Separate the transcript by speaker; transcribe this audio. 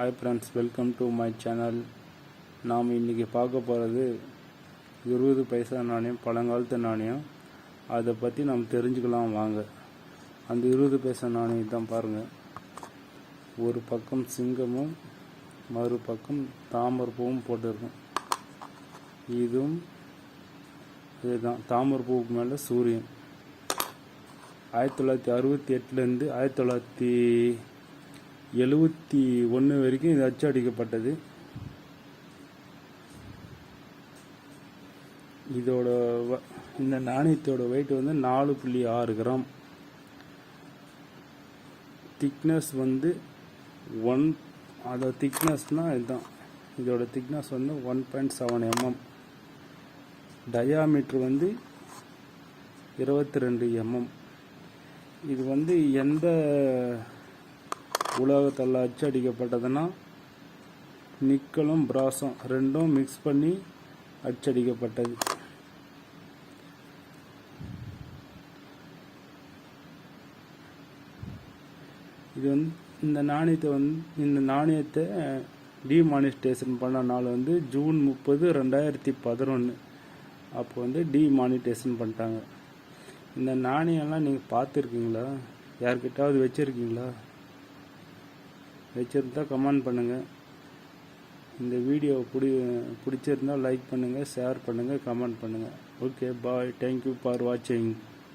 Speaker 1: Hi friends welcome to my channel நாம் இன்றைக்கி பார்க்க போகிறது இருபது பைசா நாணயம் பழங்காலத்து நாணயம். அதை பற்றி நாம் தெரிஞ்சுக்கலாம் வாங்க. அந்த இருபது பைசா நாணயம் தான் பாருங்கள் ஒரு பக்கம் சிங்கமும் மறுபக்கம் தாமரப்பூவும் போட்டிருக்கும். இதுவும் இதுதான். தாமரப்பூவுக்கு மேலே சூரியன். ஆயிரத்தி தொள்ளாயிரத்தி அறுபத்தி எட்டுலேருந்து ஆயிரத்தி தொள்ளாயிரத்தி எழுபத்தி ஒன்று வரைக்கும் இது அச்சு அடிக்கப்பட்டது இதோட வ- இந்த நாணயத்தோட வெயிட் வந்து நாலு புள்ளி ஆறு கிராம். திக்னஸ் வந்து ஒன் அதோட திக்னஸ்னால் இதுதான் இதோட திக்னஸ் வந்து one point seven M M diameter வந்து இருபத்தி ரெண்டு எம்எம் இது வந்து எந்த உலோகத்தில் அச்சடிக்கப்பட்டதுன்னா நிக்கலும் பிராஸும் ரெண்டும் மிக்ஸ் பண்ணி அச்சடிக்கப்பட்டது. இது வந்து இந்த நாணயத்தை வந்து இந்த நாணயத்தை டிமானிட்டேஷன் பண்ண நாள் வந்து ஜூன் முப்பது ரெண்டாயிரத்தி பதினொன்று அப்போ வந்து டிமானிட்டேஷன் பண்ணிட்டாங்க. இந்த நாணயம்லாம் நீங்கள் பார்த்துருக்கீங்களா? யார்கிட்டாவது வச்சுருக்கீங்களா? வச்சுருந்தா கமெண்ட் பண்ணுங்கள் இந்த வீடியோ பிடி பிடிச்சிருந்தா லைக் பண்ணுங்கள் ஷேர் பண்ணுங்கள் கமெண்ட் பண்ணுங்கள் ஓகே பாய் தேங்க்யூ ஃபார் வாட்சிங்